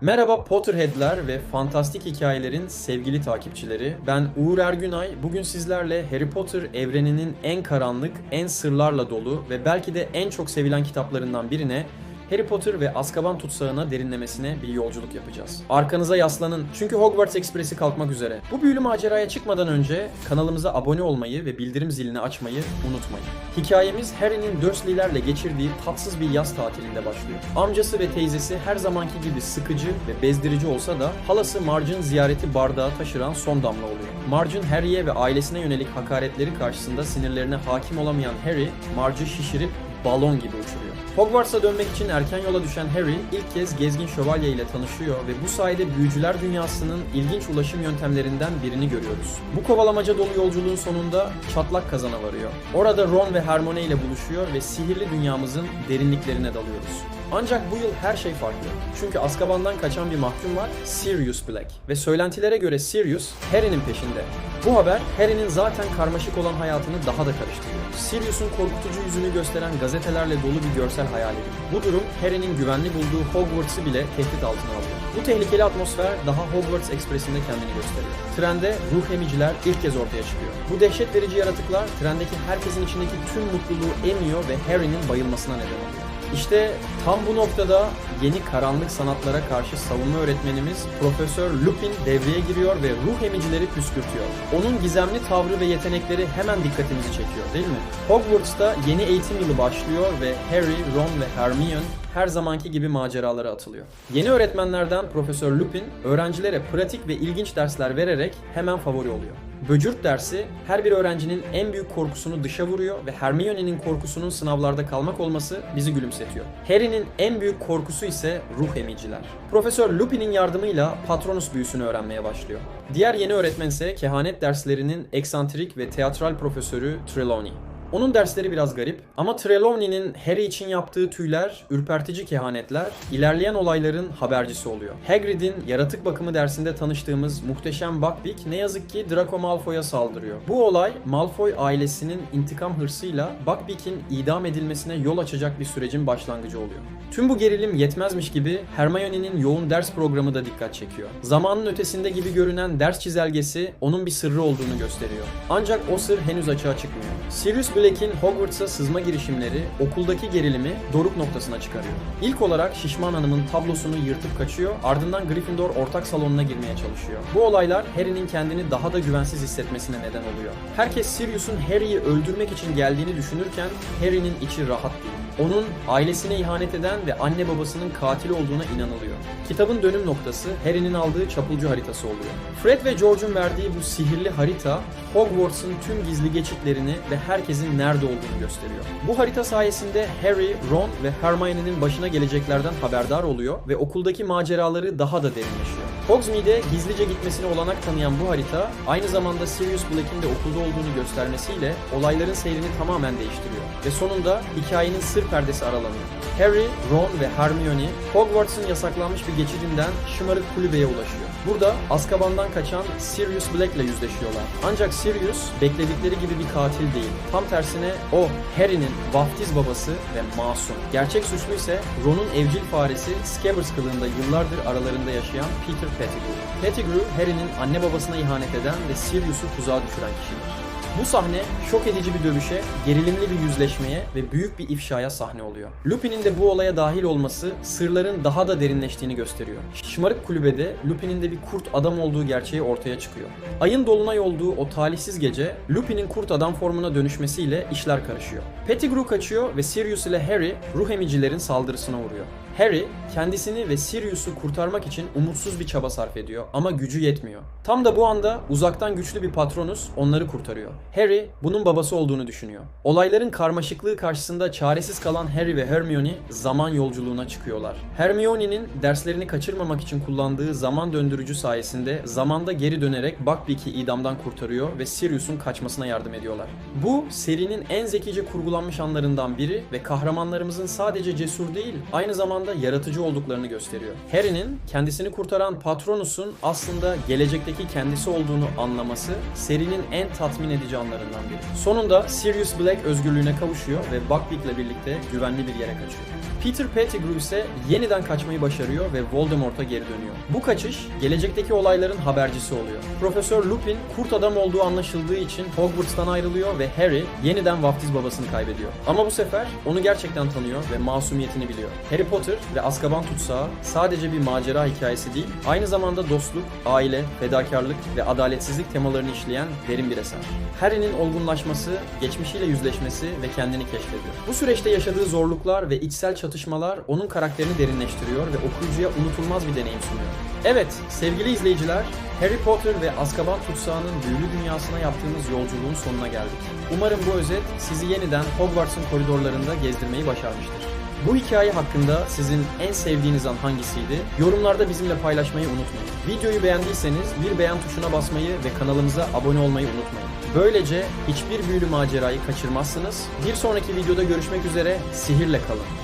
Merhaba Potterhead'ler ve fantastik hikayelerin sevgili takipçileri. Ben Uğur Ergünay. Bugün sizlerle Harry Potter evreninin en karanlık, en sırlarla dolu ve belki de en çok sevilen kitaplarından birine Harry Potter ve Azkaban tutsağına derinlemesine bir yolculuk yapacağız. Arkanıza yaslanın çünkü Hogwarts Ekspresi kalkmak üzere. Bu büyülü maceraya çıkmadan önce kanalımıza abone olmayı ve bildirim zilini açmayı unutmayın. Hikayemiz Harry'nin Dursley'lerle geçirdiği tatsız bir yaz tatilinde başlıyor. Amcası ve teyzesi her zamanki gibi sıkıcı ve bezdirici olsa da halası Marge'ın ziyareti bardağı taşıran son damla oluyor. Marge'ın Harry'e ve ailesine yönelik hakaretleri karşısında sinirlerine hakim olamayan Harry, Marge'ı şişirip balon gibi uçuruyor. Hogwarts'a dönmek için erken yola düşen Harry ilk kez gezgin şövalye ile tanışıyor ve bu sayede büyücüler dünyasının ilginç ulaşım yöntemlerinden birini görüyoruz. Bu kovalamaca dolu yolculuğun sonunda çatlak kazana varıyor. Orada Ron ve Hermione ile buluşuyor ve sihirli dünyamızın derinliklerine dalıyoruz. Ancak bu yıl her şey farklı. Çünkü Azkaban'dan kaçan bir mahkum var, Sirius Black. Ve söylentilere göre Sirius, Harry'nin peşinde. Bu haber, Harry'nin zaten karmaşık olan hayatını daha da karıştırıyor. Sirius'un korkutucu yüzünü gösteren gazetelerle dolu bir görsel hayali. Bu durum, Harry'nin güvenli bulduğu Hogwarts'ı bile tehdit altına alıyor. Bu tehlikeli atmosfer daha Hogwarts Ekspresi'nde kendini gösteriyor. Trende ruh emiciler ilk kez ortaya çıkıyor. Bu dehşet verici yaratıklar trendeki herkesin içindeki tüm mutluluğu emiyor ve Harry'nin bayılmasına neden oluyor. İşte tam bu noktada yeni karanlık sanatlara karşı savunma öğretmenimiz Profesör Lupin devreye giriyor ve ruh emicileri püskürtüyor. Onun gizemli tavrı ve yetenekleri hemen dikkatimizi çekiyor değil mi? Hogwarts'ta yeni eğitim yılı başlıyor ve Harry, Ron ve Hermione her zamanki gibi maceralara atılıyor. Yeni öğretmenlerden Profesör Lupin öğrencilere pratik ve ilginç dersler vererek hemen favori oluyor. Böcürt dersi her bir öğrencinin en büyük korkusunu dışa vuruyor ve Hermione'nin korkusunun sınavlarda kalmak olması bizi gülümsetiyor. Harry'nin en büyük korkusu ise ruh emiciler. Profesör Lupin'in yardımıyla Patronus büyüsünü öğrenmeye başlıyor. Diğer yeni öğretmen ise kehanet derslerinin eksantrik ve teatral profesörü Trelawney. Onun dersleri biraz garip ama Trelawney'nin Harry için yaptığı tüyler, ürpertici kehanetler, ilerleyen olayların habercisi oluyor. Hagrid'in yaratık bakımı dersinde tanıştığımız muhteşem Buckbeak ne yazık ki Draco Malfoy'a saldırıyor. Bu olay Malfoy ailesinin intikam hırsıyla Buckbeak'in idam edilmesine yol açacak bir sürecin başlangıcı oluyor. Tüm bu gerilim yetmezmiş gibi Hermione'nin yoğun ders programı da dikkat çekiyor. Zamanın ötesinde gibi görünen ders çizelgesi onun bir sırrı olduğunu gösteriyor. Ancak o sır henüz açığa çıkmıyor. Sirius Black'in Hogwarts'a sızma girişimleri okuldaki gerilimi doruk noktasına çıkarıyor. İlk olarak Şişman Hanım'ın tablosunu yırtıp kaçıyor, ardından Gryffindor ortak salonuna girmeye çalışıyor. Bu olaylar Harry'nin kendini daha da güvensiz hissetmesine neden oluyor. Herkes Sirius'un Harry'i öldürmek için geldiğini düşünürken Harry'nin içi rahat değil. Onun ailesine ihanet eden ve anne babasının katil olduğuna inanılıyor. Kitabın dönüm noktası Harry'nin aldığı çapulcu haritası oluyor. Fred ve George'un verdiği bu sihirli harita Hogwarts'ın tüm gizli geçitlerini ve herkesin nerede olduğunu gösteriyor. Bu harita sayesinde Harry, Ron ve Hermione'nin başına geleceklerden haberdar oluyor ve okuldaki maceraları daha da derinleşiyor. Hogsmeade'e gizlice gitmesine olanak tanıyan bu harita aynı zamanda Sirius Black'in de okulda olduğunu göstermesiyle olayların seyrini tamamen değiştiriyor ve sonunda hikayenin sır perdesi aralanıyor. Harry, Ron ve Hermione Hogwarts'ın yasaklanmış bir geçidinden şımarık kulübeye ulaşıyor. Burada Azkaban'dan kaçan Sirius Black ile yüzleşiyorlar. Ancak Sirius bekledikleri gibi bir katil değil. Tam tersine o Harry'nin vaftiz babası ve masum. Gerçek suçlu ise Ron'un evcil faresi Scabbers kılığında yıllardır aralarında yaşayan Peter Pettigrew. Pettigrew, Harry'nin anne babasına ihanet eden ve Sirius'u tuzağa düşüren kişidir. Bu sahne şok edici bir dövüşe, gerilimli bir yüzleşmeye ve büyük bir ifşaya sahne oluyor. Lupin'in de bu olaya dahil olması sırların daha da derinleştiğini gösteriyor. Şımarık kulübede Lupin'in de bir kurt adam olduğu gerçeği ortaya çıkıyor. Ayın dolunay olduğu o talihsiz gece Lupin'in kurt adam formuna dönüşmesiyle işler karışıyor. Pettigrew kaçıyor ve Sirius ile Harry ruh emicilerin saldırısına uğruyor. Harry kendisini ve Sirius'u kurtarmak için umutsuz bir çaba sarf ediyor ama gücü yetmiyor. Tam da bu anda uzaktan güçlü bir patronus onları kurtarıyor. Harry bunun babası olduğunu düşünüyor. Olayların karmaşıklığı karşısında çaresiz kalan Harry ve Hermione zaman yolculuğuna çıkıyorlar. Hermione'nin derslerini kaçırmamak için kullandığı zaman döndürücü sayesinde zamanda geri dönerek Buckbeak'i idamdan kurtarıyor ve Sirius'un kaçmasına yardım ediyorlar. Bu serinin en zekice kurgulanmış anlarından biri ve kahramanlarımızın sadece cesur değil aynı zamanda zamanda yaratıcı olduklarını gösteriyor. Harry'nin kendisini kurtaran Patronus'un aslında gelecekteki kendisi olduğunu anlaması serinin en tatmin edici anlarından biri. Sonunda Sirius Black özgürlüğüne kavuşuyor ve Buckbeak'le birlikte güvenli bir yere kaçıyor. Peter Pettigrew ise yeniden kaçmayı başarıyor ve Voldemort'a geri dönüyor. Bu kaçış gelecekteki olayların habercisi oluyor. Profesör Lupin kurt adam olduğu anlaşıldığı için Hogwarts'tan ayrılıyor ve Harry yeniden vaftiz babasını kaybediyor. Ama bu sefer onu gerçekten tanıyor ve masumiyetini biliyor. Harry Potter ve Azkaban Tutsağı sadece bir macera hikayesi değil, aynı zamanda dostluk, aile, fedakarlık ve adaletsizlik temalarını işleyen derin bir eser. Harry'nin olgunlaşması, geçmişiyle yüzleşmesi ve kendini keşfediyor. Bu süreçte yaşadığı zorluklar ve içsel çatışmalar onun karakterini derinleştiriyor ve okuyucuya unutulmaz bir deneyim sunuyor. Evet, sevgili izleyiciler, Harry Potter ve Azkaban Tutsağı'nın büyülü dünyasına yaptığımız yolculuğun sonuna geldik. Umarım bu özet sizi yeniden Hogwarts'ın koridorlarında gezdirmeyi başarmıştır. Bu hikaye hakkında sizin en sevdiğiniz an hangisiydi? Yorumlarda bizimle paylaşmayı unutmayın. Videoyu beğendiyseniz bir beğen tuşuna basmayı ve kanalımıza abone olmayı unutmayın. Böylece hiçbir büyülü macerayı kaçırmazsınız. Bir sonraki videoda görüşmek üzere, sihirle kalın.